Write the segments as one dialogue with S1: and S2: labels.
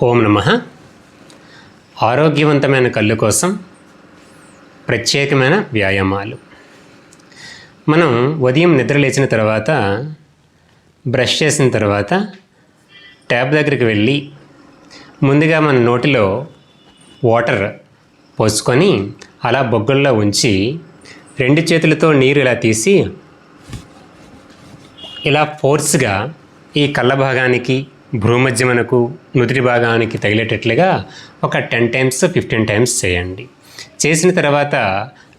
S1: ఓం నమ. ఆరోగ్యవంతమైన కళ్ళు కోసం ప్రత్యేకమైన వ్యాయామాలు. మనం ఉదయం నిద్ర లేచిన తర్వాత బ్రష్ చేసిన తర్వాత ట్యాప్ దగ్గరికి వెళ్ళి ముందుగా మన నోటిలో వాటర్ పోసుకొని అలా బొగ్గుల్లో ఉంచి రెండు చేతులతో నీరు ఇలా తీసి ఇలా ఫోర్స్గా ఈ కళ్ళ భాగానికి భ్రూమధ్యమనకు నుదిటి భాగానికి తగిలేటట్లుగా ఒక టెన్ టైమ్స్ ఫిఫ్టీన్ టైమ్స్ చేయండి. చేసిన తర్వాత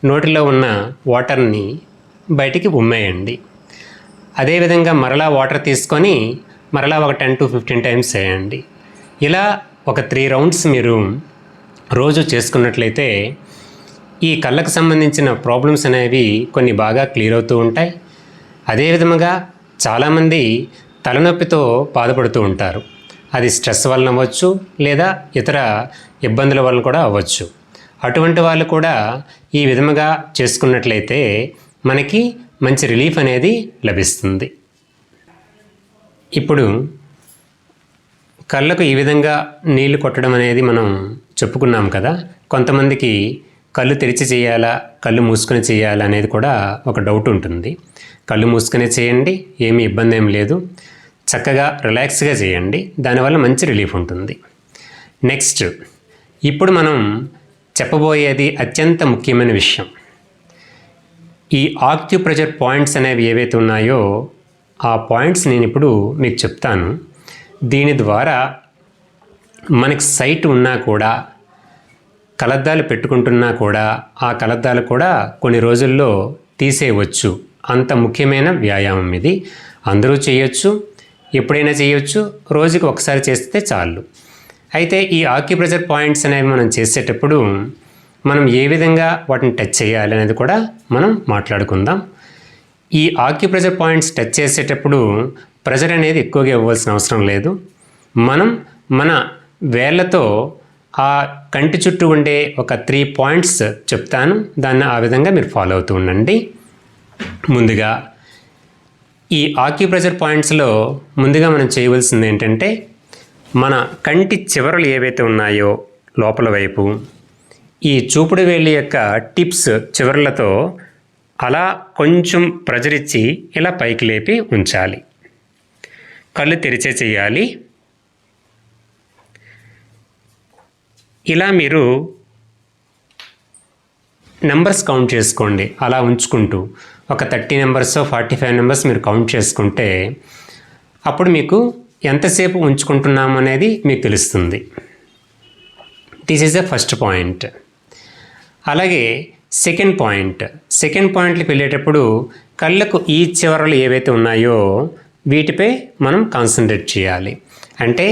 S1: నోటిలో ఉన్న వాటర్ని బయటికి ఉమ్మేయండి. అదేవిధంగా మరలా వాటర్ తీసుకొని మరలా ఒక టెన్ టు ఫిఫ్టీన్ టైమ్స్ చేయండి. ఇలా ఒక త్రీ రౌండ్స్ మీరు రోజు చేసుకున్నట్లయితే ఈ కళ్ళకు సంబంధించిన ప్రాబ్లమ్స్ అనేవి కొన్ని బాగా క్లియర్ అవుతూ ఉంటాయి. అదేవిధముగా చాలామంది తలనొప్పితో బాధపడుతూ ఉంటారు. అది స్ట్రెస్ వలన అవ్వచ్చు లేదా ఇతర ఇబ్బందుల వలన కూడా అవ్వచ్చు. అటువంటి వాళ్ళు కూడా ఈ విధముగా చేసుకున్నట్లయితే మనకి మంచి రిలీఫ్ అనేది లభిస్తుంది. ఇప్పుడు కళ్ళకు ఈ విధంగా నీళ్ళు కొట్టడం అనేది మనం చెప్పుకున్నాం కదా. కొంతమందికి కళ్ళు తెరిచి చేయాలా కళ్ళు మూసుకొని చేయాలా అనేది కూడా ఒక డౌట్ ఉంటుంది. కళ్ళు మూసుకొని చేయండి ఏమీ ఇబ్బంది ఏం లేదు. చక్కగా రిలాక్స్గా చేయండి. దానివల్ల మంచి రిలీఫ్ ఉంటుంది. నెక్స్ట్ ఇప్పుడు మనం చెప్పబోయేది అత్యంత ముఖ్యమైన విషయం. ఈ ఆక్యుప్రెజర్ పాయింట్స్ అనేవి ఏవైతే ఉన్నాయో ఆ పాయింట్స్ నేను ఇప్పుడు మీకు చెప్తాను. దీని ద్వారా మనకి సైట్ ఉన్నా కూడా కలద్దాలు పెట్టుకుంటున్నా కూడా ఆ కలద్దాలు కూడా కొన్ని రోజుల్లో తీసేయవచ్చు. అంత ముఖ్యమైన వ్యాయామం ఇది. అందరూ చేయొచ్చు. ఎప్పుడైనా చేయొచ్చు రోజుకి ఒకసారి చేస్తే చాలు. అయితే ఈ ఆక్యుప్రెషర్ పాయింట్స్ అనేవి మనం చేసేటప్పుడు మనం ఏ విధంగా వాటిని టచ్ చేయాలి అనేది కూడా మనం మాట్లాడుకుందాం. ఈ ఆక్యుప్రెషర్ పాయింట్స్ టచ్ చేసేటప్పుడు ప్రెజర్ అనేది ఎక్కువగా ఇవ్వాల్సిన అవసరం లేదు. మనం మన వేళ్ళతో ఆ కంటి చుట్టూ ఉండే ఒక త్రీ పాయింట్స్ చెప్తాను. దాన్ని ఆ విధంగా మీరు ఫాలో అవుతూ ఉండండి. ముందుగా ఈ ఆక్యుప్రెషర్ పాయింట్స్లో ముందుగా మనం చేయవలసింది ఏంటంటే మన కంటి చివరలు ఏవైతే ఉన్నాయో లోపల వైపు ఈ చూపుడు వేలి యొక్క టిప్స్ చివరలతో అలా కొంచెం ప్రజరిచ్చి ఇలా పైకి లేపి ఉంచాలి. కళ్ళు తెరిచే చేయాలి. ఇలా మీరు నెంబర్స్ కౌంట్ చేసుకోండి. అలా ఉంచుకుంటూ ఒక thirty numbers forty five numbers మీరు కౌంట్ చేసుకుంటే అప్పుడు మీకు ఎంతసేపు ఉంచుకుంటున్నాము అనేది మీకు తెలుస్తుంది. This is the first point అలాగే సెకండ్ పాయింట్ సెకండ్ పాయింట్కి వెళ్ళేటప్పుడు కళ్ళకు ఈ చివరలు ఏవైతే ఉన్నాయో వీటిపై మనం కాన్సన్ట్రేట్ చేయాలి. అంటే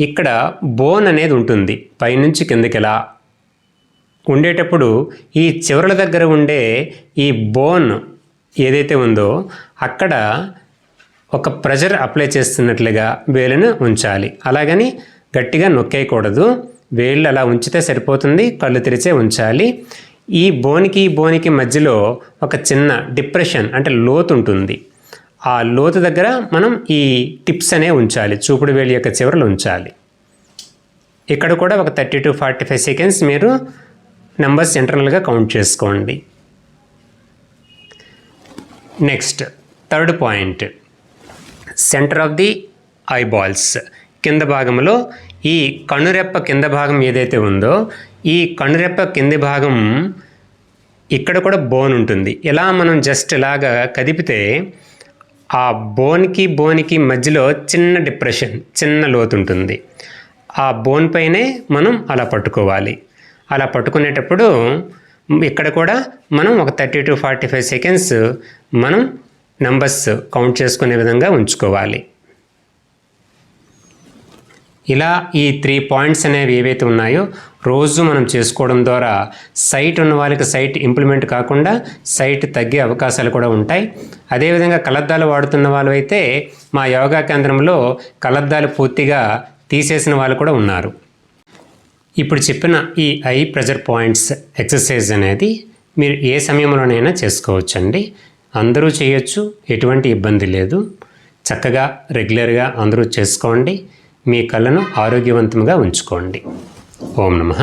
S1: ఇక్కడ బోన్ అనేది ఉంటుంది. పైనుంచి కిందకి ఎలా ఉండేటప్పుడు ఈ చివరల దగ్గర ఉండే ఈ బోన్ ఏదైతే ఉందో అక్కడ ఒక ప్రెషర్ అప్లై చేస్తున్నట్లుగా వేలును ఉంచాలి. అలాగని గట్టిగా నొక్కేయకూడదు. వేళ్ళు అలా ఉంచితే సరిపోతుంది కళ్ళు తెరిచే ఉంచాలి. ఈ బోనికి ఈ బోనికి మధ్యలో ఒక చిన్న డిప్రెషన్ అంటే లోతు ఉంటుంది. ఆ లోతు దగ్గర మనం ఈ టిప్స్ అనే ఉంచాలి. చూపుడు వేలి యొక్క చివరలు ఉంచాలి. ఇక్కడ కూడా ఒక thirty to forty five seconds మీరు నెంబర్స్ ఇంటర్నల్గా కౌంట్ చేసుకోండి. Next third point centre of the eyeballs కింద భాగంలో ఈ కనురెప్ప కింద భాగం ఏదైతే ఉందో ఈ కనురెప్ప కింది భాగం ఇక్కడ కూడా బోన్ ఉంటుంది. ఇలా మనం జస్ట్ ఇలాగా కదిపితే ఆ బోన్కి బోన్కి మధ్యలో చిన్న డిప్రెషన్ చిన్న లోతు ఉంటుంది ఆ బోన్ పైనే మనం అలా పట్టుకోవాలి. అలా పట్టుకునేటప్పుడు ఇక్కడ కూడా మనం ఒక thirty to forty five seconds మనం నంబర్స్ కౌంట్ చేసుకునే విధంగా ఉంచుకోవాలి. ఇలా ఈ త్రీ పాయింట్స్ అనేవి ఏవైతే ఉన్నాయో రోజు మనం చేసుకోవడం ద్వారా సైట్ ఉన్న వాళ్ళకి సైట్ ఇంప్లిమెంట్ కాకుండా సైట్ తగ్గే అవకాశాలు కూడా ఉంటాయి. అదేవిధంగా కలద్దాలు వాడుతున్న వాళ్ళు అయితే మా యోగా కేంద్రంలో కలద్దాలు పూర్తిగా తీసేసిన వాళ్ళు కూడా ఉన్నారు. ఇప్పుడు చెప్పిన ఈ ఐ ప్రెజర్ పాయింట్స్ ఎక్సర్సైజ్ అనేది మీరు ఏ సమయంలోనైనా చేసుకోవచ్చండి. అందరూ చేయొచ్చు ఎటువంటి ఇబ్బంది లేదు. చక్కగా రెగ్యులర్గా అందరూ చేసుకోండి. మీ కళ్ళను ఆరోగ్యవంతంగా ఉంచుకోండి. ఓం నమః.